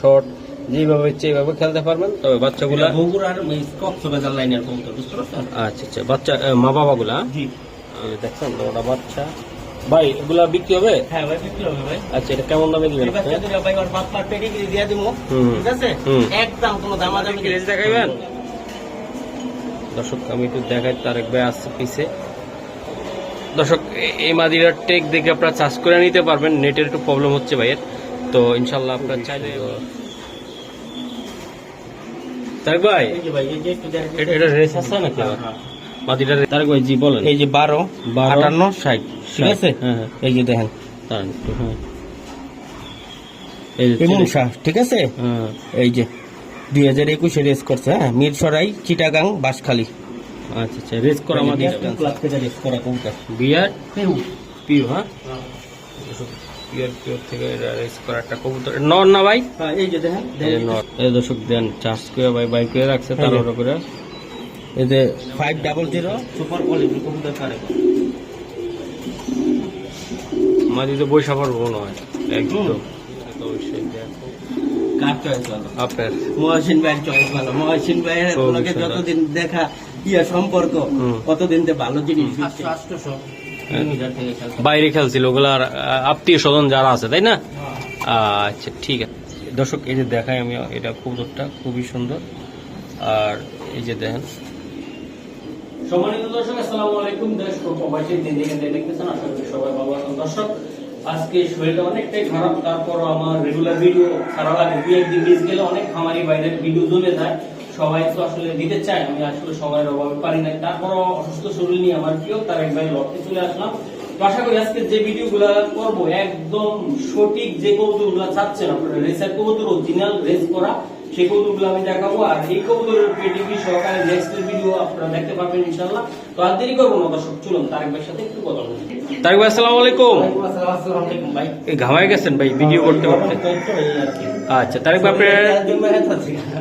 Short যেভাবে ইচ্ছে এইভাবে খেলতে পারবেন। তবে বাচ্চাগুলা বগুড়ার কক্সবাজার লাইনের কবুতর বুঝতে পারছেন? আচ্ছা আচ্ছা। বাচ্চা মা বাবাগুলা? জি। দেখছেন ওটা বাচ্চা। ভাই এগুলা বিক্রি হবে? হ্যাঁ ভাই বিক্রি হবে ভাই। আচ্ছা এটা কেমন দামে দিবেন এই বাচ্চা দুটো ভাই ওর বাপ্পার পেডিগ্রি দিয়ে দিবো হুম। ঠিক আছে। একদম কোনো দামাদামি রেজ দেখাইবেন? দর্শক আমি একটু দেখাই তারেক ভাই আসছে পিছে। দর্শক এই মাদিরার টেক দেখে আপনারা চার্জ করে নিতে পারবেন নেটের একটু প্রবলেম হচ্ছে ভাইয়ের। তো ইনশাল্লাহ আপনারা চাইলে তারেক ভাই এটা- রেস আছে নাকি? হ্যাঁ, তারেক ভাই জি বলেন। এই যে বারো বারো, আটান্ন ষাট। ঠিক আছে? হ্যাঁ, হ্যাঁ। এই যে দেখেন। হ্যাঁ। ঠিক আছে? হ্যাঁ। এই যে দুই হাজার একুশে রেস করছে হ্যাঁ? মিরসরাই চিটাগাং বাসখালী আচ্ছা আচ্ছা রেস করা মাদিরা ক্লাব রেস করা বিয়ার? হ্যাঁ। পিওর পিওর থেকে করা একটা কবুতর। নর না ভাই? হ্যাঁ এই যে দেখেন নর। এই দর্শক দেন চার্জ করে ভাই বাইক করে রাখছে যে। করে এই যে five double zero super quality কবুতর কারে মাঝে তো বৈশা পারব মনে হয়। একদম। অবশ্যই দেখো। কার চয়েস ভালো? আপনার মহাসিন ভাইয়ের চয়েস ভালো। মহাসিন ভাইয়ের খুব লোকে সুন্দর। যতদিন দেখা ইয়া সম্পর্ক। কতদিন তে ভালো জিনিস আটশো বাইরে খেলছিল ওগুলো আর আত্মীয় স্বজন যারা আছে তাই না? আচ্ছা ঠিক আছে। দর্শক এই যে দেখাই আমি এটা খুব কবুতরটা খুবই সুন্দর। আর এই যে দেখেন। সম্মানিত দর্শক আসসালামু আলাইকুম। দেশ প্রবাসী যে যেখানে দেখতেছেন আশা করি সবাই ভালো আছেন। দর্শক আজকে শরীরটা অনেকটাই খারাপ তারপর আমার রেগুলার ভিডিও সারা লাগে। দু একদিন মিস গেলে অনেক খামারি বাইরের ভিডিও জমে যায়। সবাই তো আসলে দিতে চায় আমি আসলে সবাই অভাবে পারি না তারপরও অসুস্থ শরীর নিয়ে আমার প্রিয় তার একবার লক্ষ্যে চলে আসলাম। তো আশা করি আজকে যে ভিডিওগুলো করব একদম সঠিক যে কৌতুকগুলো চাচ্ছেন আপনারা রেসার কবুতর অরিজিনাল রেস করা সেই কৌতুকগুলো আমি দেখাবো। আর এই কবুতরের পেটিভি সহকারে নেক্সট ভিডিও আপনারা দেখতে পাবেন ইনশাল্লাহ তো আর দেরি করব না দর্শক চলুন তারেক ভাইয়ের সাথে একটু কথা বলি। তারেক ভাই আসসালামু আলাইকুম। আসসালামু আলাইকুম ভাই। ঘামায় গেছেন ভাই ভিডিও করতে করতে। আচ্ছা তারেক ভাই আপনার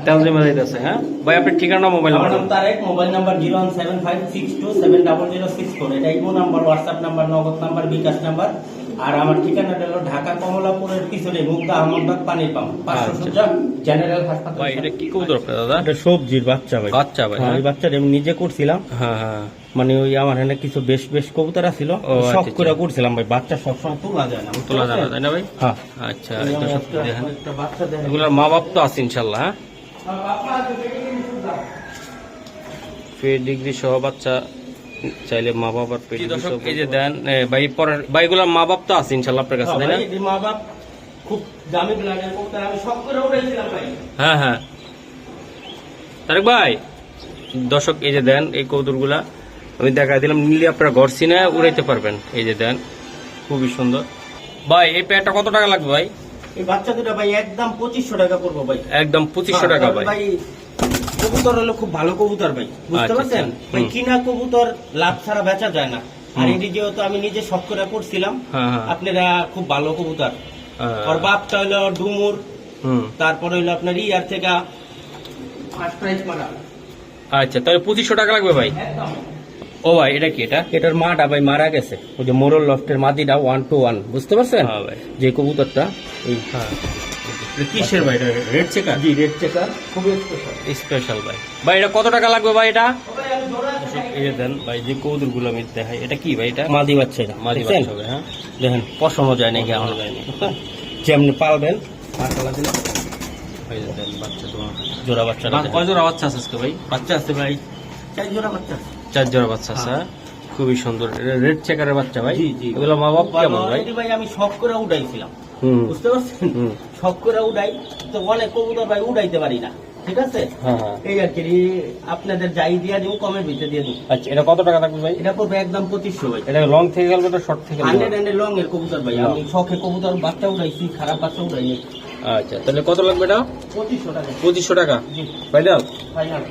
তেলজিমা আছে হ্যাঁ? ভাই আপনার ঠিকানা মোবাইল আমার নাম্বার নাম Tarek mobile number zero one seven five six two seven double zero six four এটা imo number WhatsApp number Nagad number bKash number. আর আমার ঠিকানাটা হলো ঢাকা কমলাপুরের পিছনে মুগদা আহমদবাগ পানির পাম্প পাঁচশো আচ্ছা। সোজা জেনারেল হাসপাতাল। ভাই এটা কি কবুতর দাদা? এটা সবজির বাচ্চা ভাই। বাচ্চা ভাই হ্যাঁ, হ্যাঁ? ওই বাচ্চাটা আমি নিজে করছিলাম। হ্যাঁ হ্যাঁ। মানে ওই আমার এখানে কিছু বেশ বেশ কবুতর ছিল সব আচ্ছা, করে আচ্ছা। করছিলাম ভাই বাচ্চা সবসময় তোলা যায় না তোলা জানা তাই না ভাই? হ্যাঁ। আচ্ছা একটা- বাচ্চা দেখেন। এগুলোর মা বাপ তো আছে ইনশাল্লাহ হ্যাঁ? পেট ডিগ্রি সহ বাচ্চা চাইলে মা বাবার পেট দর্শক এই যে দেন ভাই পরের ভাইগুলোর মা বাপ তো আছে ইনশাল্লাহ আপনার কাছে তাই না? মা বাপ খুব দামি ব্লাডের কবুতর আমি সব করে উঠেছিলাম ভাই। হ্যাঁ হ্যাঁ। তারেক ভাই দর্শক এই যে দেন এই কৌতুরগুলা আমি দেখা দিলাম নিলে আপনারা ঘর সিনে উড়াইতে পারবেন। এই যে দেন খুবই সুন্দর। ভাই এই প্যাডটা কত টাকা লাগবে ভাই? এই বাচ্চা দুটো ভাই একদম পঁচিশশো টাকা পড়ব ভাই। একদম পঁচিশশো টাকা ভাই। ভাই কবুতর হলো খুব ভালো কবুতর ভাই বুঝতে আচ্ছা, পারছেন? আচ্ছা, ভাই হুম। কিনা কবুতর লাভ ছাড়া বেচা যায় না। আর। এটি যেহেতু আমি নিজে শখ করে করছিলাম হ্যাঁ হ্যাঁ। আপনারা খুব ভালো কবুতর। ওর বাপটা হইল ডুমুর হুম। তারপরে হইল আপনার ইয়ার থেকে ফার্স্ট প্রাইজ মারা আচ্ছা তাহলে পঁচিশশো টাকা লাগবে ভাই? ও ভাই এটা কি এটা? এটার মাটা ভাই মারা গেছে। ওই যে মোরল লফটের মাদিটা ওয়ান টু ওয়ান বুঝতে পারছেন? হ্যাঁ ভাই। যে কবুতরটা এই হ্যাঁ। কিসের ভাই? এটা রেড চেকার জি রেড চেকার খুবই স্পেশাল স্পেশাল ভাই। ভাই এটা কত টাকা লাগবে ভাই এটা? এই দেন ভাই যে আমি দেখাই এটা কি ভাই এটা? মাদি বাচ্চা এটা। মাদি বাচ্চা হবে হ্যাঁ? দেখেন পশমও যায় নাকি এখনও? যায়নি যেমনি পালবেন। মাশাআল্লাহ দিলে? এই যে বাচ্চা তোমার। জোড়া বাচ্চা কয় জোড়া বাচ্চা আছে আজকে ভাই? বাচ্চা আছে ভাই। চাই জোড়া বাচ্চা চার জোড়া বাচ্চা আছে হ্যাঁ। খুবই সুন্দর। রেড চেকারের বাচ্চা ভাই। এগুলো মা বাপ কেমন ভাই? ভাই আমি শখ করে উড়াইছিলাম হুম বুঝতে পারছেন? শখ করে উড়াই তো অনেক কবুতর ভাই উড়াইতে পারি না ঠিক আছে? হ্যাঁ হ্যাঁ। এই আর কি আপনাদের যাই দিয়া দিব কমের ভিতরে দিয়ে দিব। আচ্ছা এটা কত টাকা থাকবে ভাই? এটা করবে একদম পঁচিশশো ভাই। এটা লং থেকে গেল এটা শর্ট থেকে হান্ড্রেড গেল হান্ড্রেড লং এর কবুতর ভাই আমি শখে কবুতর বাচ্চা উড়াইছি খারাপ বাচ্চা উড়াইনি। আচ্ছা তাহলে কত লাগবে এটা? পঁচিশশো টাকা। পঁচিশশো টাকা? জি। ফাইনাল ফাইনাল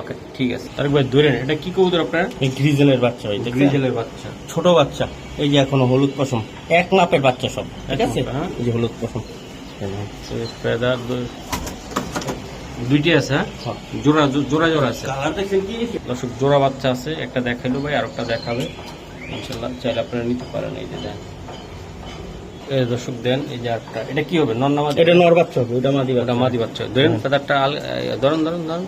ওকে ঠিক আছে। তারপর ভাই ধরে নেন। এটা কি কবুতর আপনার? গ্রিজেলের বাচ্চা ভাই গ্রিজেলের বাচ্চা ছোট বাচ্চা। এই যে এখনও হলুদ পশম এক নাপের বাচ্চা সব ঠিক আছে? হ্যাঁ। এই যে হলুদ পশম। ফেদার দুইটি আছে হ্যাঁ? হ্যাঁ। জোড়া জোড়া জোড়া আছে। দর্শক জোড়া বাচ্চা আছে একটা দেখাইলো ভাই আর একটা দেখাবে। ইনশাল্লাহ চাইলে আপনারা নিতে পারেন এই যে দেন। এই দর্শক দেন এই যে আটটা এটা কি হবে? নর না এটা নর বাচ্চা হবে ওটা মাদি ওটা বাচ্চা। মাদি বাচ্চা। ধরেন ফেদারটা আল- এ, ধরেন ধরেন ধরেন।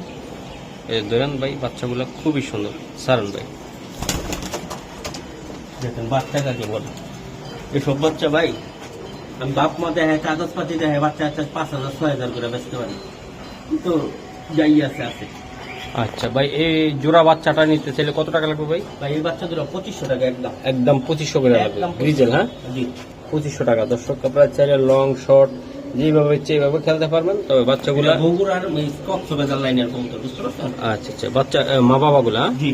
এই ধরেন ভাই বাচ্চাগুলো খুবই সুন্দর। সারন ভাই। দেখেন বাচ্চা কাকে বলে? এসব বাচ্চা ভাই আমি বাপ মা দেখে কাগজপাতি দেখে বাচ্চা একটা পাঁচ হাজার ছয় হাজার করে বেচতে পারি। তো যাই আছে আছে। আচ্ছা ভাই এই জোড়া বাচ্চাটা নিতে চাইলে কত টাকা লাগবে ভাই? ভাই এই বাচ্চা দুটো পঁচিশশো টাকা একদম। একদম পঁচিশশো করে লাগবে। গ্রিজেল হ্যাঁ? জি। পঁচিশশো টাকা। দর্শক আপনারা চাইলে লং শর্ট যেভাবে ইচ্ছে এইভাবে খেলতে পারবেন। তবে বাচ্চাগুলো বগুড়ার কক্সবাজার লাইনের বুঝতে পারছেন? আচ্ছা আচ্ছা। বাচ্চা মা বাবাগুলা? জি।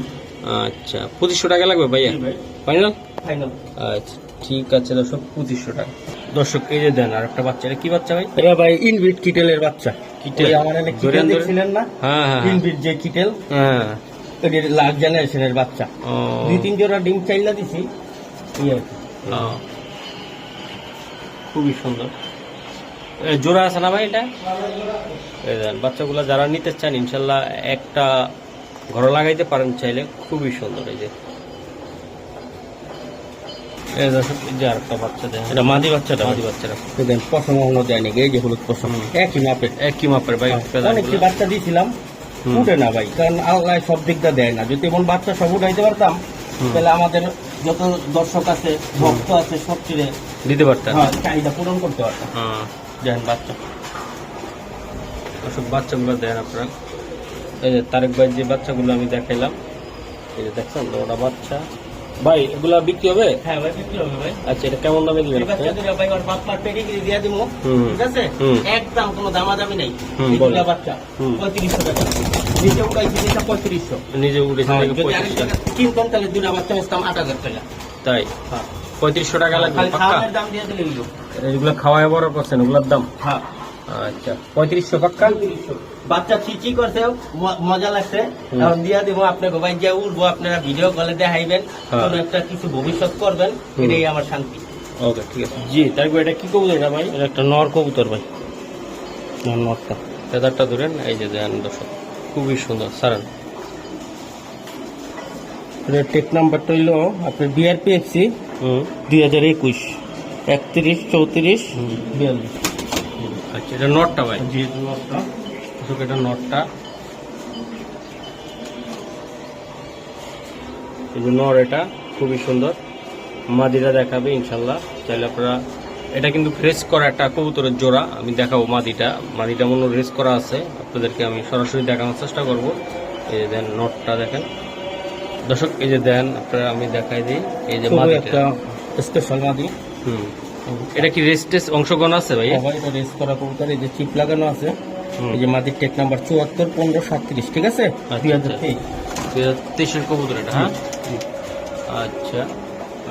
আচ্ছা পঁচিশশো টাকা লাগবে ভাইয়া? ভাই। ফাইনাল ফাইনাল আচ্ছা ঠিক আছে দর্শক পঁচিশশো টাকা। দর্শক এই যে দেন আর একটা বাচ্চা এটা কি বাচ্চা ভাই? এটা ভাই ইনভিট কিটেলের বাচ্চা। কিটেল। আমার এনে কিটেল দেখছিলেন না? হ্যাঁ হ্যাঁ হ্যাঁ। ইনভিট যে কিটেল হ্যাঁ। জেনারেশনের বাচ্চা। দুই তিন জোড়া ডিম চাইলা দিছি। খুবই সুন্দর। জোড়া আছে না ভাই এটা? বাচ্চাগুলো যারা নিতে চান ইনশাল্লাহ একটা ঘরে লাগাইতে পারেন চাইলে খুবই সুন্দর এই যে। একটা বাচ্চা দেন এটা মাদি বাচ্চাটা? মাদি বাচ্চারা দেখেন পশম অন্য দেয় নাকি? এই যে হলুদ পশম একই মাপের। একই মাপের ভাই অনেকটি ফেদারগুলো। বাচ্চা দিয়েছিলাম। উঠে না ভাই কারণ আল্লাহ সব দিকটা দেয় না। যদি এমন বাচ্চা সব উঠাইতে পারতাম তাহলে আমাদের যত দর্শক আছে ভক্ত আছে সব চিরে দিতে পারতেন। হ্যাঁ, চাহিদা পূরণ করতে পারতাম। হ্যাঁ। দেখেন বাচ্চা। ওসব বাচ্চাগুলো দেন আপনারা। এই যে তারেক ভাই যে বাচ্চাগুলো আমি দেখাইলাম এই যে দেখছেন ওটা বাচ্চা। ভাই এগুলা বিক্রি হবে? হ্যাঁ ভাই বিক্রি হবে ভাই। আচ্ছা এটা কেমন দামে দিবেন এই বাচ্চা আপনি? দুটো ভাই ওর বাপ মার পেডিগ্রি দিয়ে দিবো হুম। ঠিক আছে? একদম কোনো নেই। বাচ্চা টাকা। নিজে উড়াইছি নিজে হ্যাঁ, টাকা? কিনতাম তাহলে দুটো বাচ্চা টাকা। তাই? হ্যাঁ। পঁয়ত্রিশশো টাকা লাগবে খালি পাক্কা? খাওয়ানোর দাম দিয়ে দিলে এগুলো খাওয়ায় বড় করছেন ওগুলোর দাম? হ্যাঁ। আচ্ছা পঁয়ত্রিশশো পাক্কা? বাচ্চা চিচি করছে ম- মজা লাগছে। হুম। এখন দিয়া দিব আপনাকে ভাই যে উঠবো আপনারা ভিডিও কলে দেখাইবেন। হ্যাঁ। কোনো একটা কিছু ভবিষ্যৎ করবেন এটাই আমার শান্তি। ওকে ঠিক আছে। জি তারপর এটা কি কবুতর এটা ভাই? এটা একটা নর কবুতর ভাই। নরটা। ফেদারটা ধরেন এই যে দেন দর্শক খুবই সুন্দর সারান। টেক নাম্বারটা হইল আপনার বিআরপিএফসি হুম। দুই হাজার একুশ একত্রিশ চৌত্রিশ বিয়াল্লিশ। আচ্ছা এটা নটটা ভাই। জি দর্শক এটা নটটা। এই যে নর এটা খুবই সুন্দর। মাদিরা দেখাবে ইনশাল্লাহ। চাইলে আপনারা এটা কিন্তু রেস করা একটা কবুতরের জোড়া। আমি দেখাবো মাদিটা। মাদিটা মনে রেস করা আছে। আপনাদেরকে আমি সরাসরি দেখানোর চেষ্টা করব। এই যে দেন নটটা দেখেন। দর্শক এই যে দেন আপনারা আমি দেখাই দিই। এই যে মাদিটা। স্পেশাল মাদি। হুম। এটা কি রেস টেস অংশগ্রহণ আছে ভাই? সবাই এটা রেস করা কবুতর এই যে চিপ লাগানো আছে। এই যে মাদির টেক নাম্বার চুয়াত্তর পনেরো সাতত্রিশ ঠিক আছে? আচ্ছা, দুই হাজার আচ্ছা। তেইশ। দুই হাজার তেইশের কবুতর এটা হ্যাঁ? আচ্ছা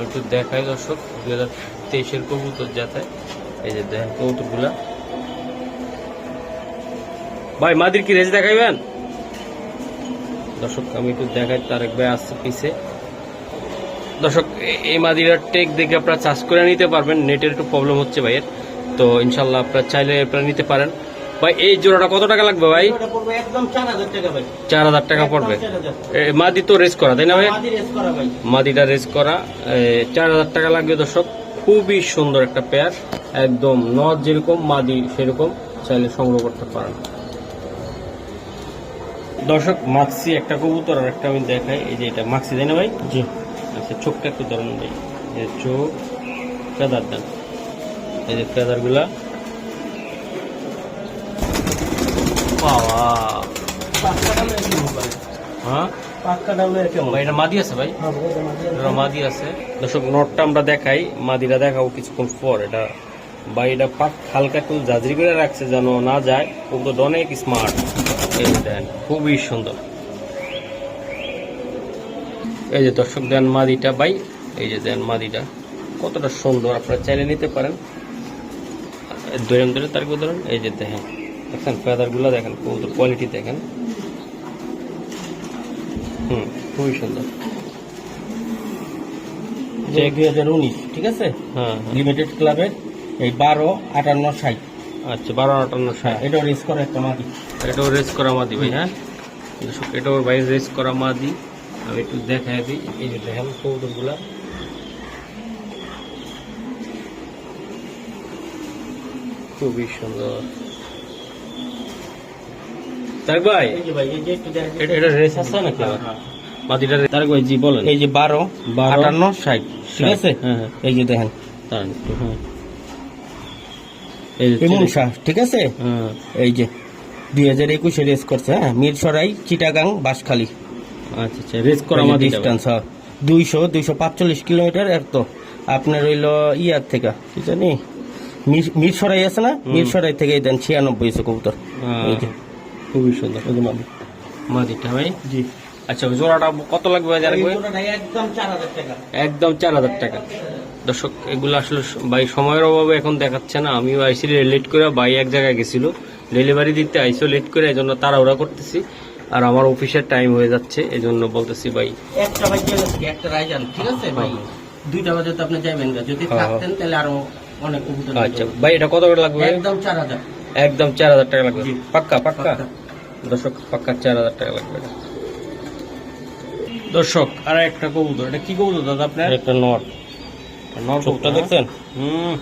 একটু দেখাই দর্শক দুই হাজার তেইশের কবুতর যাতে এই যে দেখেন কবুতরগুলা। ভাই মাদির কি রেজ দেখাইবেন? দর্শক আমি একটু দেখাই তারেক ভাই আসছে পিছে। দর্শক এই মাদিরার টেক দেখে আপনারা চাষ করে নিতে পারবেন নেটের একটু প্রবলেম হচ্ছে ভাইয়ের। তো ইনশাল্লাহ আপনারা চাইলে আপনারা নিতে পারেন। ভাই এই জোড়াটা কত টাকা লাগবে ভাই? চার হাজার টাকা পড়বে। একদম 4,000 এ, মাদি তো রেস করা তাই না ভাই? মাদিটা রেস করা চার হাজার টাকা লাগবে দর্শক। খুবই সুন্দর একটা পেয়ার একদম নদ যেরকম মাদি সেরকম চাইলে সংগ্রহ করতে পারেন। দর্শক মাক্সি একটা কবুতর আর একটা আমি দেখাই এই যে এটা মাক্সি তাই না ভাই? জি। আচ্ছা চোখটা একটু ধরেন ভাই এই চোখ ফেদার দেন এই যে ফেদারগুলা। হ্যাঁ? মাদি আছে নটটা আমরা দেখাই। এটা এটা হালকা একটু জাজরি করে রাখছে যেন না যায়। কিন্তু অনেক স্মার্ট দেন খুবই সুন্দর। এই যে দর্শক দেন মাদিটা বাই এই যে দেন মাদিটা। কতটা সুন্দর আপনারা চাইলে নিতে পারেন। ধরেন ধরে তার ধরেন এই যে দেখেন দেখেন ফেদারগুলো দেখেন কবুতর কোয়ালিটি দেখেন। হুম খুবই সুন্দর। যে দুই হাজার উনিশ ঠিক আছে? হ্যাঁ হ্যাঁ। লিমিটেড ক্লাবের এই বারো আটান্ন ষাট। আচ্ছা বারো আটান্ন ষাট। এটা রেস করা একটা মাদি। এটাও রেস করা মাদি ভাই হ্যাঁ? এটাও ভাই রেস করা মাদি। আমি একটু দেখাই দিই এই যে দেখেন কৌতুকগুলা খুবই সুন্দর। ভাই এটা রেস আছে নাকি। মাটিটা তার ভাই জি বলেন। এই যে বারো বারো, আটান্ন ষাট ঠিক আছে? যে দেখেন। ঠিক এই যে দুই হাজার একুশে রেস করছে হ্যাঁ মিরসরাই চিটাগাং বাঁশখালী। আচ্ছা আচ্ছা রেস করা ডিস্টেন্স হ্যাঁ। দুইশো দুইশো পাঁচচল্লিশ কিলোমিটার এর তো। আপনার হইল ইয়ার থেকে কি জানি মির- মিরসরাই আছে না? মিরসরাই থেকে দেন ছিয়ানব্বই কবুতর। এই খুবই সুন্দর। মাদি। ভাই? জি। আচ্ছা জোড়াটা কত লাগবে একদম চার হাজার টাকা। একদম চার হাজার টাকা। দর্শক এগুলো আসলে ভাই সময়ের অভাবে এখন দেখাচ্ছে না। আমিও আইসি লেট করে ভাই এক জায়গায় গেছিল। ডেলিভারি দিতে আইসো লেট করে এই জন্য তাড়াহুড়া করতেছি। আর আমার অফিসের টাইম হয়ে যাচ্ছে এই জন্য বলতেছি ভাই। একটা ভাই একটা রাইজান ঠিক আছে ভাই? দুইটা বাজে তো আপনি যাবেন না যদি হ্যাঁ। থাকতেন তাহলে আরও অনেক কবুতর আচ্ছা ভাই এটা কত করে লাগবে? একদম চার হাজার। একদম চার হাজার টাকা লাগবে। পাক্কা পাক্কা। দর্শক পাক্কা চার হাজার টাকা লাগবে। এটা। দর্শক আর একটা কবুতর। এটা কি কবুতর দাদা আপনার? একটা নট নর চোখটা কবুতর, দেখছেন? হুম।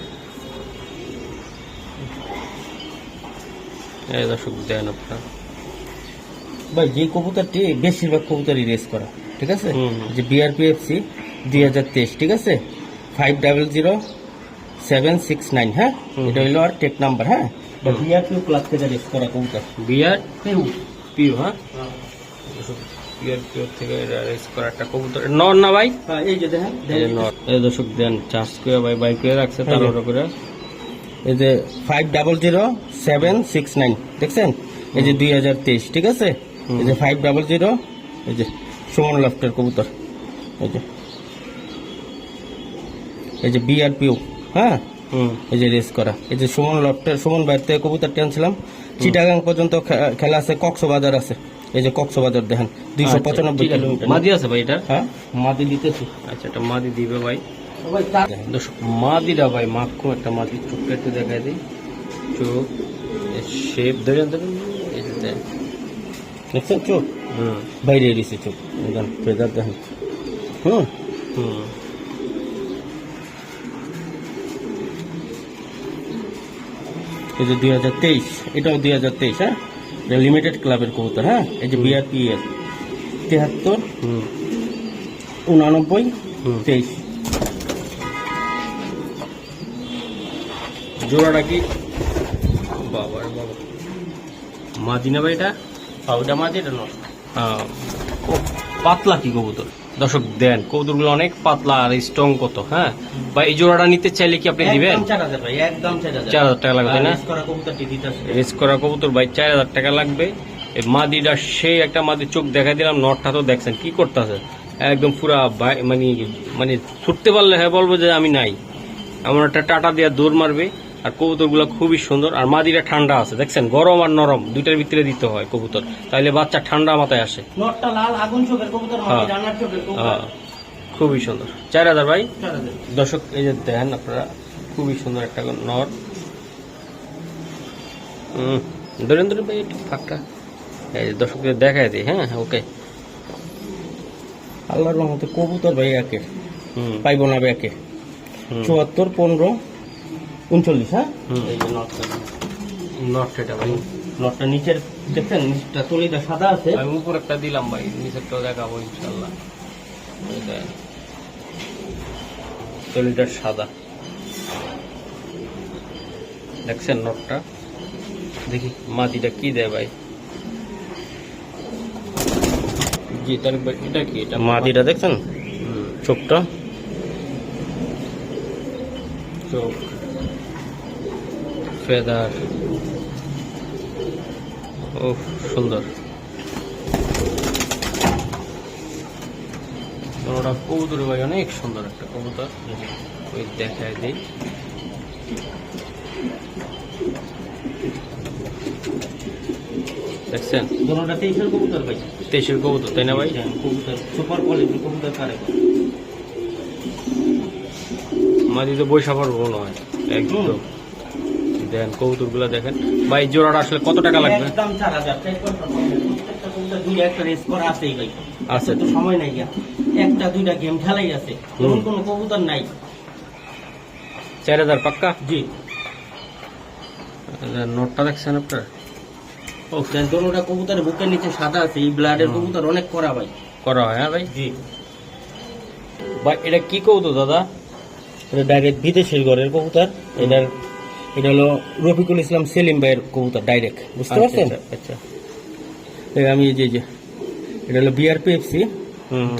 এই দর্শক দেন আপনার। ভাই যে কবুতরটি বেশিরভাগ কবুতরই রেস করা ঠিক আছে। যে বিআরপিএফসি দুই হাজার তেইশ ঠিক আছে? Five double zero seven six nine হ্যাঁ। এটা হইল আর টেক নাম্বার হ্যাঁ? বিআরপিও ক্লাস থেকে রেস করা কবুতর। বিয়ার পিউ হ্যাঁ? বিয়ার পিউ থেকে রেস করা একটা কবুতর। নর না ভাই? হ্যাঁ এই যে দেখেন এই এই দর্শক দেন চার্জ করে ভাই বাইক করে রাখছে হ্যাঁ, করে। এই যে five double zero seven six nine দেখছেন? এই যে দুই হাজার তেইশ ঠিক আছে। এই যে ফাইভ ডাবল জিরো এই যে সুমন লফটের কবুতর এই যে। এই যে বিআরপিও হ্যাঁ? এই যে রেস করা। এই যে সুমন লফটের সুমন বাইর থেকে কবুতর টেনছিলাম। চিটাগাং পর্যন্ত খে- খেলা আছে কক্সবাজার আছে। এই যে কক্সবাজার দেখেন দুইশো আচ্ছা, পঁচানব্বই কিলোমিটার। মাদি আছে ভাই এটা? হ্যাঁ? মাদি দিতেছি। আচ্ছা এটা মাদি দিবে ভাই। মাদিরা ভাই মাখো একটা মাদি চোখটা একটু দেখাই দিই। চোখ শেপ ধরেন ধরেন এই যে দেন। দেখছেন চোখ হুম বাইরে দিছে চোখ দেখেন ফেদার দেখেন হুম এই যে দুই হাজার তেইশ এটাও দুই হাজার তেইশ হ্যাঁ লিমিটেড ক্লাবের কবুতর হ্যাঁ এই যে বিআরপি এর তিয়াত্তর উনানব্বই। তেইশ জোড়াটা কি বাবা বাবা মাদিনা ভাই এটা এটা নয় পাতলা কি কবুতর? দর্শক দেন কবুতরগুলো অনেক পাতলা আর স্ট্রং কত হ্যাঁ? বা এই জোড়াটা নিতে চাইলে কি আপনি দিবেন? একদম চার হাজার টাকা লাগবে না? রেস করা কবুতর ভাই চার হাজার টাকা লাগবে। এই মাদিটা সেই একটা মাদি চোখ দেখাই দিলাম নটটা তো দেখছেন কি করতেছে? একদম পুরা মানে মানে ছুটতে পারলে হ্যাঁ বলব যে আমি নাই। এমন একটা টাটা দিয়ে দৌড় মারবে। আর কবুতরগুলো খুবই সুন্দর। আর মাদিটা ঠান্ডা আছে দেখছেন? গরম আর নরম দুইটার ভিতরে দিতে হয় কবুতর। তাইলে বাচ্চা ঠান্ডা মাথায় আসে। নটটা লাল আগুন চোখের কবুতর হ্যাঁ। হ্যাঁ, খুবই সুন্দর। চার হাজার ভাই? দর্শক এই যে দেখেন আপনারা খুবই সুন্দর একটা নর। হুম ধরেন ধরেন ভাই একটু ফাঁকটা এই যে দর্শকদের দেখায় দিই হ্যাঁ ওকে। আল্লাহর রহমতে কবুতর ভাই একে হুম। পাইব না একে। চুয়াত্তর পনেরো উনচল্লিশ হ্যাঁ। এই যে নটটা নট সেটা ভাই। নটটা নিচের দেখছেন? নিচটা তলিটা সাদা আছে। আমি উপর একটা দিলাম ভাই নিচেরটাও দেখাবো ইনশাল্লাহ তলিটা সাদা। দেখছেন নটটা দেখি মাটিটা কি দেয় ভাই? জি তার এটা কি? এটা মাদিটা দেখছেন? চোখটা? চোখ। ফেদার। ও সুন্দর। ওটা কবুতর ভাই অনেক সুন্দর একটা কবুতর। ওই দেখায় দিই। দেখছেন? দোনোটা তেইশের কবুতর ভাই। তেইশের কবুতর তাই না ভাই? কবুতর সুপার কোয়ালিটির কবুতর কারে? মাঝে তো বৈশা পারব নয় একদম। দেন কবুতরগুলা দেখেন। ভাই জোড়াটা আসলে কত টাকা লাগবে? একদম চার হাজার চেক করতে হবে। প্রত্যেকটা কবুতর দুই একটা রেস করা আছেই ভাই। আছে। তো সময় নাই একটা দুইটা গেম খেলাই আছে। হুম। কবুতর নাই। চার হাজার পাক্কা? জি। নোটটা দেখছেন আপনার? ও দেন দোনোটা কবুতরের বুকের নিচে সাদা আছে এই ব্লাডের কবুতর অনেক করা ভাই। করা হয় হ্যাঁ ভাই? জি। ভাই এটা কি কৌতো দাদা? এটা ডাইরেক্ট বিদেশের ঘরের কবুতর। এটার এটা হলো রফিকুল ইসলাম সেলিম ভাইয়ের কবুতর ডাইরেক্ট বুঝতে পারছেন? আচ্ছা, আচ্ছা। এই আমি এই যে যে এটা হলো বিআরপিএফসি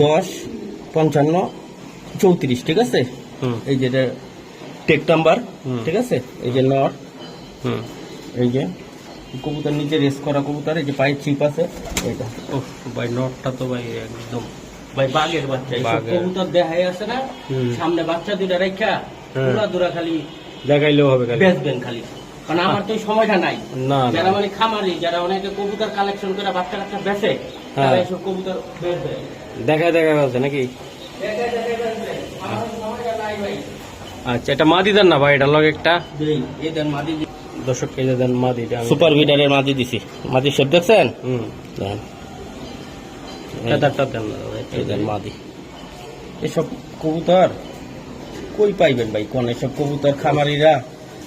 দশ পঞ্চান্ন চৌত্রিশ ঠিক আছে? এই যে এটা টেক নাম্বার। ঠিক আছে? এই যে নট হুম। এই যে কবুতর নিচে রেস করা কবুতর এই যে পায়ে চিপ আছে এটা ও ভাই নোটটা তো ভাই একদম ভাই বাঘের বাচ্চা। কবুতর দেখাই আছে না? সামনে বাচ্চা দুইটা রেখা। পুরা দুরা খালি দেখাইলেও হবে খালি। বেচবেন খালি। কারণ আমার তো সময়টা নাই। না যারা মানে খামারি যারা অনেকে কবুতর কালেকশন করে বাচ্চা কাচ্চা বেচে হ্যাঁ। তারা এইসব কবুতর বেচবে দেখা দেখা যাচ্ছে নাকি? দেখে দেখে বেচবে আমার তো সময়টা নাই ভাই। আচ্ছা এটা মাদি দেন না ভাই এটার লগে একটা? দেই এই দেন মাদি দর্শক এই দেন মাদিটা সুপার বিডারের মাদি দিছি। মাদি শেপ দেখছেন? হুম। দেন। দেন মাদি। এসব কবুতর? কই পাইবেন ভাই? কোন এসব কবুতর খামারিরা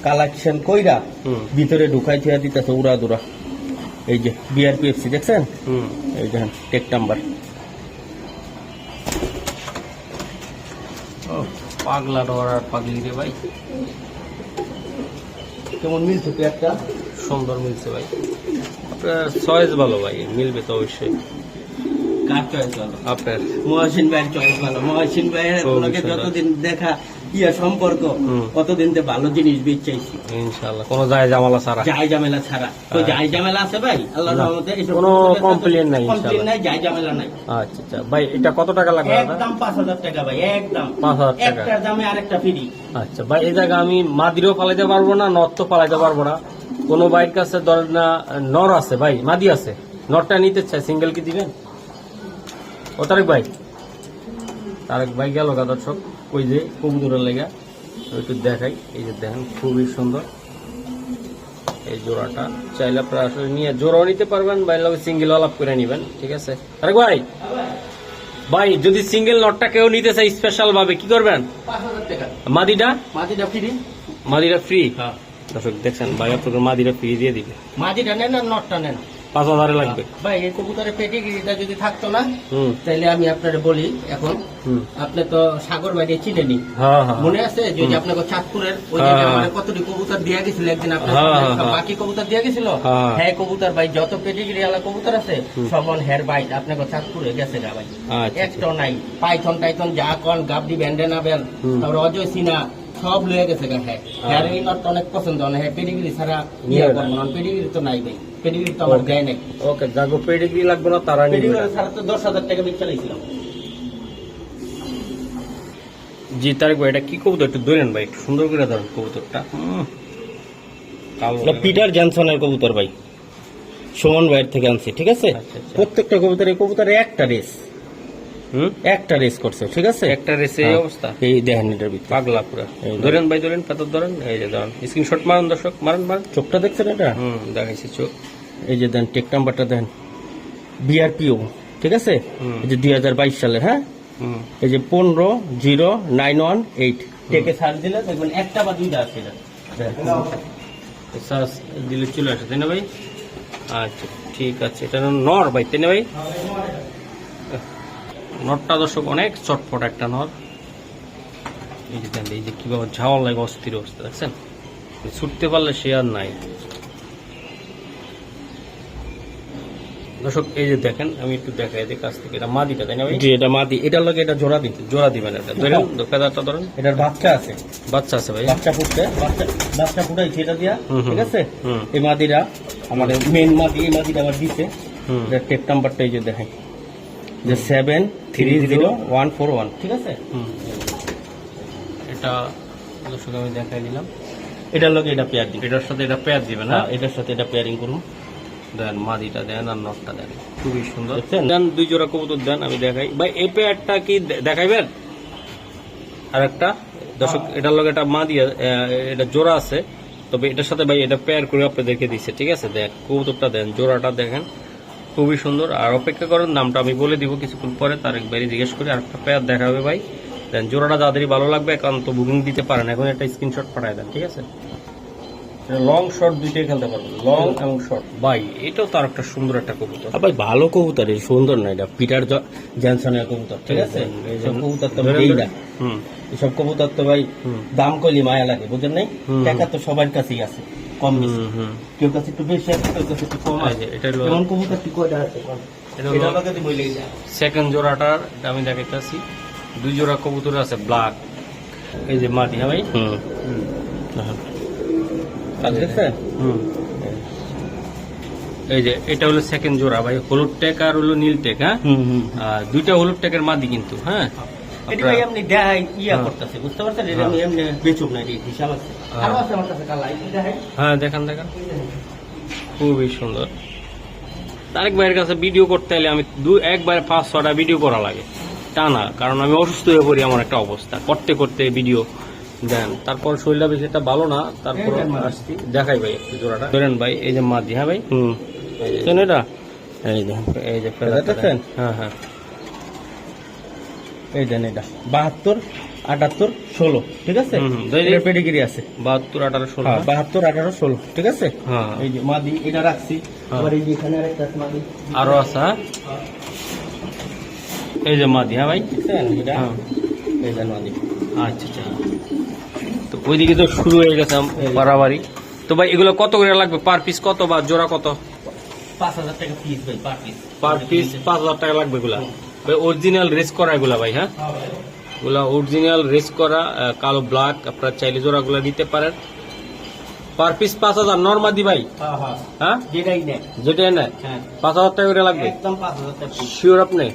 কালেকশন কইরা ভিতরে ঢুকাই থুয়া দিতেছে উড়া দুরা এই যে বিআরপিএফসি দেখছেন? এই দেখেন টেক নাম্বার পাগলা ডর আর পাগলি রে ভাই। কেমন মিলছে পেয়ারটা সুন্দর মিলছে ভাই। আপনার চয়েস ভালো ভাই মিলবে তো অবশ্যই। কার চয়েস ভালো? আপনার। মহাসিন ভাইয়ের চয়েস ভালো। মহাসিন ভাইয়ের যতদিন দেখা ইয়া সম্পর্ক। কতদিন তে ভালো জিনিস বেচাইছি। ইনশাল্লাহ কোনো যায় জামালা যাই ঝামেলা ছাড়া। তো হ্যাঁ। যাই ঝামেলা আছে ভাই? আল্লাহ না, রহমতে কোনো complaint নাই, নাই ঝামেলা নাই। আচ্ছা আচ্ছা। ভাই এটা কত টাকা লাগবে একদম পাঁচ হাজার টাকা ভাই একদম। পাঁচ হাজার টাকা। একটার দামে আরেকটা ফ্রি আচ্ছা ভাই এই জায়গা আমি মাদিরও পালাইতে পারব না নর তো পালাইতে পারব না। কোনো বাইক কাছে ধরেন না নর আছে ভাই মাদি আছে। নরটা নিতে চাই সিঙ্গেল কি দিবেন? ও তারেক ভাই। তারেক ভাই গেল গা দর্শক। ওই যে কবুতরের লেগা একটু দেখাই। এই যে দেখেন খুবই সুন্দর। এই জোড়াটা চাইলে আপনারা আসলে নিয়ে জোড়াও নিতে পারবেন বা সিঙ্গেল আলাপ করে নিবেন ঠিক আছে? তারেক ভাই! ভাই যদি সিঙ্গেল নটটা কেউ নিতে চাই স্পেশাল ভাবে কি করবেন? টাকা। মাদিটা? ফ্রি মাদিরা ফ্রি হ্যাঁ। দর্শক দেখছেন ভাই আপনাদের মাদিটা ফ্রি দিয়ে দিবে। মাদিটা নেন আর নটটা নেন। পাঁচ হাজারে লাগবে। ভাই এই কবুতরের পেটিগিরিটা যদি থাকতো না তাহলে আমি আপনারে বলি এখন আপনি তো সাগর বাইরে চিনেনি হ্যাঁ হ্যাঁ। মনে আছে যে ওই যে আপনাকে চাঁদপুরের ওই হ্যাঁ, জায়গায় হ্যাঁ। কতটি কবুতর দিয়া গেছিল? একদিন আপনার হ্যাঁ, হ্যাঁ, হ্যাঁ। বাকি কবুতর দিয়া গেছিল? হ্যাঁ। হ্যাঁ কবুতর ভাই যত পেটিগিরি আলা কবুতর আছে। সবন হের বাইট আপনাকে চাঁদপুরে গেছে গা ভাই। আচ্ছা একটাও নাই পাইথন টাইথন যা কন গাবডি ব্যান্ডেনা বেল তারপর অজয় সিনা সব লয়ে গেছে গা হ্যাঁ। হ্যাঁ। অনেক পছন্দ হয় হ্যাঁ পেডিগ্রি ছাড়া নিয়ে না। পেডিগ্রি তো নাই ভাই। পেডিগ্রি তো আমার দেয় নাই। ওকে যাগো পেডিগ্রি লাগবে না তারা নিবে। পেডিগ্রি তো দশ হাজার টাকা বিক চালাইছিলাম। জি তারিখ ভাই এটা কি কবুতর? একটু ধরেন ভাই একটু সুন্দর করে ধরেন কবুতরটা। হুম। কালো এটা পিটার জনসনের কবুতর ভাই। সুমন ভাইয়ের থেকে আনছি ঠিক আছে? আচ্ছা, আচ্ছা। প্রত্যেকটা কবুতর এই কবুতরে একটা রেস। হুম? একটা রেস করছে ঠিক আছে? একটা রেসে এই হ্যাঁ। অবস্থা? এই দেখেন এটার ভিতরে। পাগলা পুরা। ধরেন ভাই ধরেন পাথর ধরেন এই যে ধরেন। স্ক্রিনশট মারুন দর্শক মারুন মারুন চোখটা দেখছেন এটা? হুম দেখাইছি চোখ। এই যে দেন টেক নাম্বারটা দেন। বিআরপিও ঠিক আছে? এই যে দুই হাজার বাইশ সালের হ্যাঁ? এই যে পনেরো জিরো নাইন ওয়ান এইট টেকে সার্চ দিলে দেখবেন একটা বা দুইটা আছে সার্চ দিলে চলে আসে তাই না ভাই? আচ্ছা ঠিক আছে। এটা নর ভাই তাই না ভাই? নরটা দর্শক অনেক চটপট একটা নর। এই যে দেখেন, এই যে কীভাবে ঝাওয়া লাগে অস্থির অবস্থা দেখছেন? ছুটতে পারলে সে আর নাই। দর্শক এই যে দেখেন আমি একটু দেখাই দিই কাছ থেকে এটা মাদিটা তাই না ভাই? জি এটা মাদি। এটার লগে এটা জোড়া দিন জোড়া দিবেন এটা। ধরেন ফেদারটা ধরেন। এটার বাচ্চা আছে। বাচ্চা আছে ভাই। বাচ্চা ফুটছে বাচ্চা বাচ্চা ফুটাইছে এটা দিয়া। ঠিক আছে? এই মাদিরা আমাদের মেন মাদি এই মাদিটা আমার দিছে। হুম। এটা টেপ নাম্বারটা এই যে দেখেন যে seven three zero one four one ঠিক আছে? এটা দর্শক আমি দেখাই দিলাম। এটার লগে এটা পেয়ার দিন। এটার সাথে এটা পেয়ার দিবে না? হ্যাঁ এটার সাথে এটা পেয়ারিং করুন। দেন মাদিটা দেন আর নটটা দেন। খুবই সুন্দর। দেন দুই জোড়া কবুতর দেন আমি দেখাই। ভাই এই পেয়ারটা কি দেখাইবেন? আর একটা দর্শক এটার লগে এটা মাদি আ- এটা জোড়া আছে। তবে এটার সাথে ভাই এটা পেয়ার করে আপনাদেরকে দিচ্ছে ঠিক আছে? দেখ কবুতরটা দেন জোড়াটা দেখেন। খুবই সুন্দর। আর অপেক্ষা করেন নামটা আমি বলে দিব কিছুক্ষণ পরে তার একবারই জিজ্ঞেস করি আর একটা পেয়ার দেখাবে ভাই। দেন জোড়াটা যাদেরই ভালো লাগবে একান্ত বুকিং দিতে পারেন। এখন একটা স্ক্রিনশট পাঠায় দেন ঠিক আছে? লং শর্ট দুইটাই খেলতে পারবে। লং এবং শর্ট ভাই এটাও তার একটা সুন্দর একটা কবুতর। ভাই ভালো কবুতর এই সুন্দর না এটা পিটার জ- জনসনের কবুতর ঠিক আছে? এই যে- এইসব কবুতর তো এই না হুম। এসব কবুতর তো ভাই হুম। দাম কইলি মায়া লাগে বুঝেন নাই। টাকা তো সবার কাছেই আছে কম বেশি। কেউ কাছে একটু বেশি আছে কেউ কাছে একটু কম আছে। এটা এমন কবুতর কি কয়টা আছে? এটা সেকেন্ড জোড়াটার আমি দেখাইতেছি। দুই জোড়া কবুতর আছে ব্ল্যাক এই যে মাদি হ্যাঁ ভাই? হুম। এই যে এটা হলো সেকেন্ড জোড়া ভাই হলুদ টেক আর হলো নীল টেক হ্যাঁ? আর দুইটা হলুদ টেকের মাদি কিন্তু হ্যাঁ? এটা ভাই এমনি দেয় ইয়া হ্যাঁ। করতেছে বুঝতে পারছেন? এটা হ্যাঁ। আমি এমনি বেচুক না এই হিসাব আছে। হ্যাঁ। আছে আমার কাছে কালা হ্যাঁ দেখান দেখান। খুবই সুন্দর। তারেক ভাইয়ের কাছে ভিডিও করতে আমি দু একবার পাঁচ ছটা ভিডিও করা লাগে। টানা কারণ আমি অসুস্থ হয়ে পড়ি আমার একটা অবস্থা করতে করতে ভিডিও দেন। তারপর শরীরটা বেশি একটা ভালো না তারপর যে দেখাই ভাই একটু জোড়াটা। ধরেন ভাই এই যে মাদি হ্যাঁ ভাই। হুম। যে- এটা? এই দেখেন এই যে হ্যাঁ হ্যাঁ। এই দেন এটা। বাহাত্তর আটাত্তর ষোলো ঠিক আছে? পেডিগিরি আছে। বাহাত্তর আঠারো ষোলো হ্যাঁ বাহাত্তর আঠারো ষোলো ঠিক আছে? হ্যাঁ। এই যে মাদি এটা রাখছি। হ্যাঁ। আবার এই যে এখানে আরেকটা আছে মাদি আরও আছে হ্যাঁ? এই যে মাদি হ্যাঁ ভাই এটা। হ্যাঁ আচ্ছা আচ্ছা। তো ওইদিকে তো শুরু হয়ে গেছে বাড়াবাড়ি। তো ভাই এগুলো কত করে লাগবে? পার পিস কত বা জোড়া কত? পাঁচ হাজার টাকা পিস ভাই পার পিস পার পিস পাঁচ হাজার টাকা লাগবে এগুলা? ভাই অরিজিনাল রেস করা এগুলা ভাই হ্যাঁ? এগুলা অরিজিনাল রেস করা কালো ব্ল্যাক আপনার চাইলে জোড়াগুলো নিতে পারেন। পার পিস পাঁচ হাজার নর্মাদি ভাই? হ্যাঁ হ্যাঁ। হ্যাঁ? যেটাই নেয়। যেটা নেয়? হ্যাঁ। পাঁচ হাজার টাকা করে লাগবে? একদম পাঁচ হাজার টাকা। শিওর আপনি?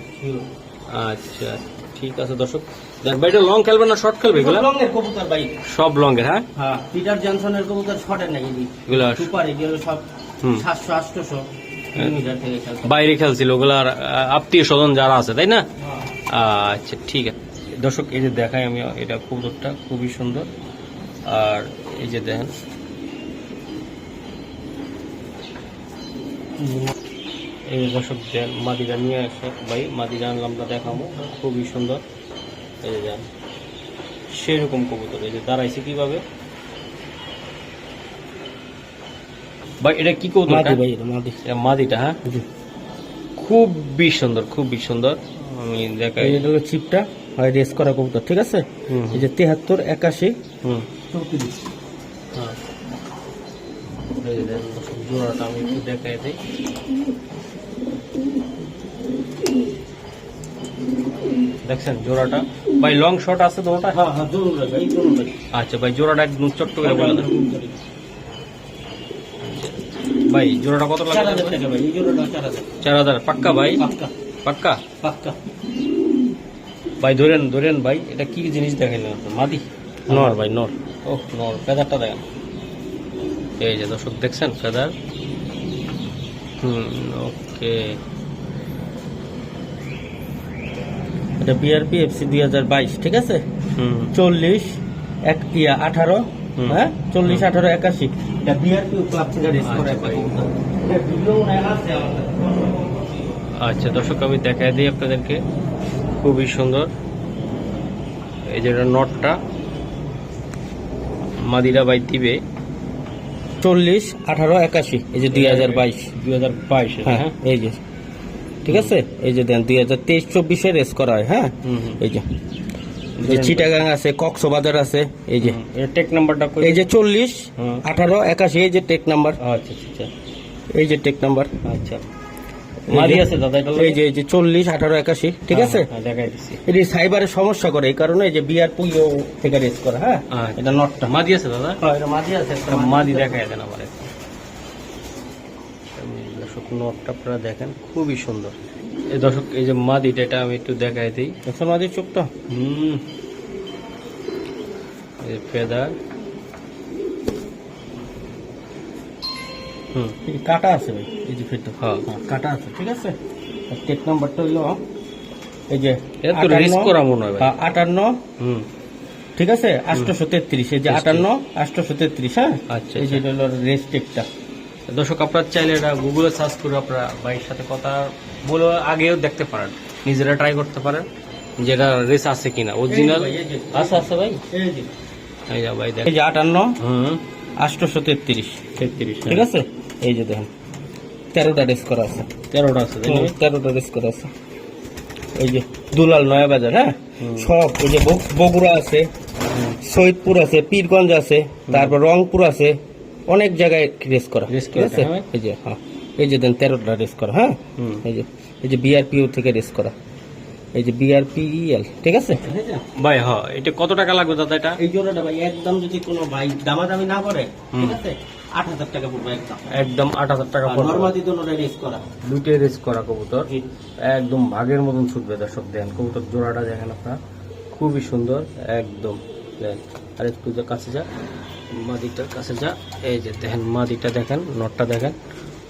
আচ্ছা ঠিক আছে দর্শক। দেখ ভাই এটা লং খেলবে না শর্ট খেলবে এগুলা? রঙের কবুতর ভাই। সব লং এর হ্যাঁ? হ্যাঁ পিটার জনসনের কবুতর নাকি এগুলা সুপার এগুলো সব বাইরে খেলছিল ওগুলার আত্মীয় স্বজন যারা আছে তাই না? হ্যাঁ। আচ্ছা ঠিক আছে। দর্শক এই যে দেখাই আমি এটা কবুতরটা খুবই সুন্দর। আর এই যে দেখেন। এই দর্শক দেন মাদিরা নিয়ে আসে। ভাই মাদিরা আনলাম দেখাবো। খুবই সুন্দর। এই যে দেন সেরকম কবুতর এই যে দাঁড়াইছে কীভাবে? ভাই এটা কি কবুতর মাদি ভাই এটা মাদি। এটা মাদিটা হ্যাঁ? খুবই সুন্দর খুবই সুন্দর। আমি দেখাই। এই হলো চিপটা হয় রেস করা কবুতর ঠিক আছে? হুম এই যে তেহাত্তর একাশি। হুম। চৌত্রিশ। হ্যাঁ। জোড়াটা আমি একটু দেখাই দিই। দেখছেন জোড়াটা? ভাই লং শট আছে তো ওটা? হ্যাঁ হ্যাঁ আচ্ছা ভাই জোড়াটা একদম চট্ট করে বলে দেন। ভাই জোড়াটা কত লাগবে? টাকা ভাই জোড়াটা চার হাজার। পাক্কা ভাই? পাক্কা। পাক্কা? পাক্কা। ভাই ধরেন ধরেন ভাই এটা কি জিনিস দেখাইলেন? মাদি? নর ভাই নর। ও নর ফেদারটা দেখেন। এই যে দর্শক দেখছেন ফেদার? হুম ওকে। এটা বিআরপি এফসি দুই হাজার বাইশ ঠিক আছে? চল্লিশ এক ইয়া আঠারো। হ্যাঁ? চল্লিশ আঠারো একাশি। এটা বিআরপি ক্লাব থেকে রেস করে আচ্ছা দর্শক আমি দেখাই দিই আপনাদেরকে। খুবই সুন্দর। এই যে এটা নটটা মাদিরা বাই দিবে। চল্লিশ আঠারো একাশি। এই যে দুই হাজার বাইশ। দুই হাজার বাইশ হ্যাঁ হ্যাঁ? এই যে। ঠিক আছে? এই যে দেন দুই হাজার তেইশ চব্বিশে রেস করা হয় হ্যাঁ। এই যে যে চিটাগাং আছে কক্সবাজার আছে এই যে। টেক নাম্বারটা এই যে চল্লিশ আঠারো একাশি এই যে টেক নাম্বার আচ্ছা আচ্ছা আচ্ছা। এই যে টেক নাম্বার আচ্ছা। এই মাদি যে- আছে দাদা এই যে চল্লিশ আঠারো একাশি ঠিক আছে? হ্যাঁ, এটি সাইবারের সমস্যা করে এই কারণে এই যে বিয়ার পুইও থেকে রেস করা হ্যাঁ? আচ্ছা। এটা নটটা মাদি আছে দাদা? হ্যাঁ এটা মাঝি আছে মাদি। আমি দর্শক নটটা আপনারা দেখেন খুবই সুন্দর। এই দর্শক এই যে মাদিটা এটা আমি একটু দেখাই দিই। দেখছেন মাঝির চোখটা হুম। এই ফেদার হুম। কাটা আছে ভাই এই যে ফেটটা হ্যাঁ। কাটা আছে ঠিক আছে? টেক নাম্বারটা হইল এই যে এটা তো করা মনে হয় হ্যাঁ, আটান্ন। হুম। ঠিক আছে? আটশোশো তেত্রিশ এই যে আটান্ন আটশোশো তেত্রিশ হ্যাঁ? আচ্ছা, এই যে এটা হলো রেস টেকটা দর্শক আপনার চাইলে এটা গুগলে সার্চ করে আপনারা ভাইয়ের সাথে কথা বলে আগেও দেখতে পারেন। নিজেরা ট্রাই করতে পারেন যেটা রেস আছে কিনা। অরিজিনাল এই আছে আছে ভাই? এই যা। ভাই দেখ এই যে আটান্ন হুম। আটশোশো তেত্রিশ। তেত্রিশ ঠিক আছে? এই যে দেখেন তেরোটা রেস করা আছে। তেরোটা আছে তেরোটা রেস করা আছে। এই যে দুলাল নয়া বাজার হ্যাঁ সব এই যে বগুড়া আছে সৈয়দপুর আছে পীরগঞ্জ আছে তারপর রংপুর আছে অনেক জায়গায় রেস করা। রেস ঠিক আছে? হ্যাঁ। এই যে হ্যাঁ। এই যে দেন তেরোটা রেস করা হ্যাঁ? হুম। এই যে এই যে বিআরপিও থেকে রেস করা। এই যে বিআরপিএল ঠিক আছে? ভাই হ এটা কত টাকা লাগবে দাদা এটা? এই জোড়াটা ভাই একদম যদি কোনো ভাই দামাদামি না করে ঠিক হুম। আছে? আট হাজার টাকা পড়বে একদম। একদম আট হাজার টাকা পড়বে। নর্মাদি দোনোটা রেস করা। দুইটাই রেস করা কবুতর। একদম ভাগের মতন ছুটবে দর্শক দেন। কবুতর জোড়াটা দেখেন আপনার। খুবই সুন্দর একদম। দেন আর একটু কাছে যা মাদিটার কাছে যা এই যে দেখেন মাদিটা দেখেন নটটা দেখেন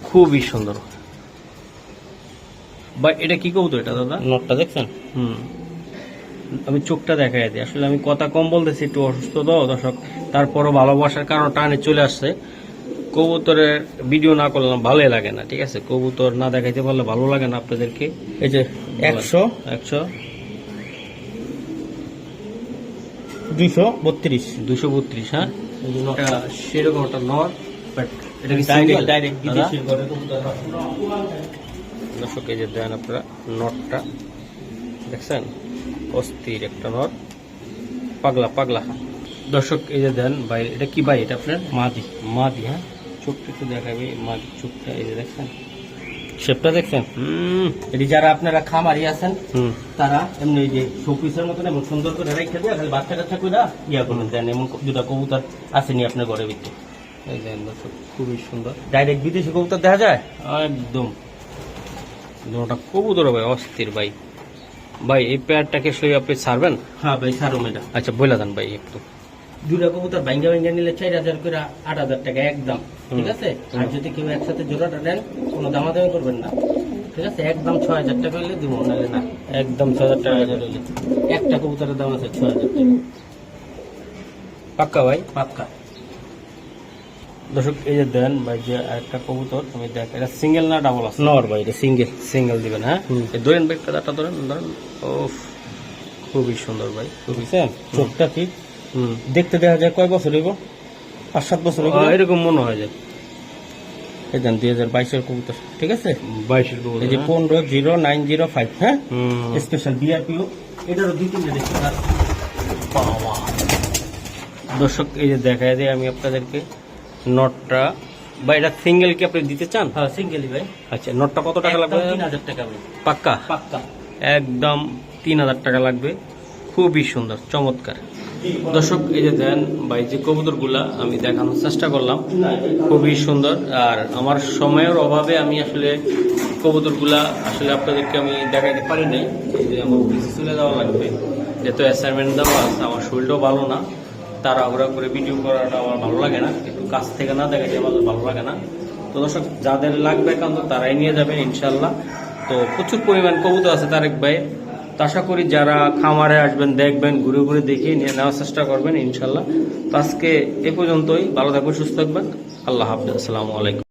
খুবই সুন্দর। বা এটা কি কবুতর এটা দাদা? নোটটা দেখছেন? হুম। আমি চোখটা দেখাই দিই। আসলে আমি কথা কম বলতেছি একটু অসুস্থ তো দর্শক। তারপরও ভালোবাসার কারণ টানে চলে আসছে। কবুতরের ভিডিও না করলাম ভালোই লাগে না ঠিক আছে? কবুতর না দেখাইতে পারলে ভালো লাগে না আপনাদেরকে। এই যে একশো একশো? দুইশো বত্রিশ। দুশো বত্রিশ হ্যাঁ? এটা সেরকম একটা নর বাট এটা কি ডাইরেক্ট single? ডাইরেক্ট দাদা? বিদেশি করে দর্শক এই যে দেন আপনারা নটটা দেখছেন? অস্থির একটা নট পাগলা পাগলা। দর্শক এই যে দেন ভাই এটা কি ভাই? এটা আপনার? মাদি। মাদি হ্যাঁ? চোখটা একটু দেখাবে মাদি চোখটা এই যে দেখছেন? শেপটা দেখছেন? এটি যারা আপনারা খামারি আছেন তারা এমনি যে শোপিসের মতন এমন সুন্দর করে রেখে দিয়ে খালি বাচ্চা কাচ্চা করে ইয়া করুন দেন এমন দুটা কবুতর আসেনি আপনার ঘরের ভিতরে। এই দেন খুবই সুন্দর। ডাইরেক্ট বিদেশি কবুতর দেখা যায়? একদম। দুটা কবুতর ভাই অস্থির ভাই। ভাই এই পেয়ারটাকে সই আপনি ছাড়বেন? হ্যাঁ ভাই সারুম এটা। আচ্ছা বলে দেন ভাই একটু। দুটা কবুতর ভাঙ্গা ভাঙ্গা নিলে চার হাজার করে আট হাজার টাকা একদম। ঠিক আছে? আর যদি কেউ একসাথে জোড়াটা নেন কোনো দামাদামি করবেন না। ঠিক আছে? একদম ছয় হাজার টাকা হইলে দিব নাহলে না। একদম ছ হাজার টাকা হাজার হইলে একটা কবুতরের দাম আছে ছয় হাজার টাকা। পাক্কা ভাই? পাক্কা। দর্শক এই যে দেন ভাই যে একটা কবুতর আমি দেখ এটা সিঙ্গেল না ডাবল আছে? নর ভাই এটা সিঙ্গেল সিঙ্গেল দিবেন হ্যাঁ? ধরেন ভাই কাদাটা ধরেন ধরেন। ও খুবই সুন্দর ভাই খুবই। চোখটা কি হুম। দেখতে দেখা যায় কয় বছর হইব? পাঁচ সাত বছর এরকম মনে হয় যে। এই দেন দুই হাজার বাইশের কবুতর ঠিক আছে? বাইশের কবুতর এই যে হ্যাঁ? পনেরো জিরো নাইন জিরো ফাইভ হ্যাঁ? স্পেশাল বিআরপিও এটারও দুই তিনটে দেখতে পার দর্শক এই যে দেখায় দিয়ে আমি আপনাদেরকে নটটা বা এটা সিঙ্গেল কি আপনি দিতে চান? হ্যাঁ সিঙ্গেলই ভাই। আচ্ছা নটটা কত টাকা লাগবে? তিন হাজার টাকা পাক্কা? পাক্কা। একদম তিন হাজার টাকা লাগবে। খুবই সুন্দর চমৎকার। দর্শক, এই যে দেন ভাই যে কবুতরগুলা আমি দেখানোর চেষ্টা করলাম, খুবই সুন্দর। আর আমার সময়ের অভাবে আমি আসলে কবুতরগুলা আসলে আপনাদেরকে আমি দেখাইতে পারি নাই। যে আমার অফিসে চলে যাওয়া লাগবে। যেহেতু অ্যাসাইনমেন্ট দেওয়া আছে, আমার শরীরটাও ভালো না। তাড়াহুড়া করে ভিডিও করাটা আমার ভালো লাগে না। একটু কাছ থেকে না দেখাইতে আমার ভালো লাগে না। তো দর্শক, যাদের লাগবে একান্ত তারাই নিয়ে যাবেন ইনশাল্লাহ তো প্রচুর পরিমাণ কবুতর আছে তারেক ভাই। আশা করি যারা খামারে আসবেন, দেখবেন, ঘুরে ঘুরে দেখিয়ে নিয়ে নেওয়ার চেষ্টা করবেন ইনশাল্লাহ। তো আজকে এ পর্যন্তই, ভালো থাকবেন, সুস্থ থাকবেন। আল্লাহ হাফিজ, আসসালামু আলাইকুম।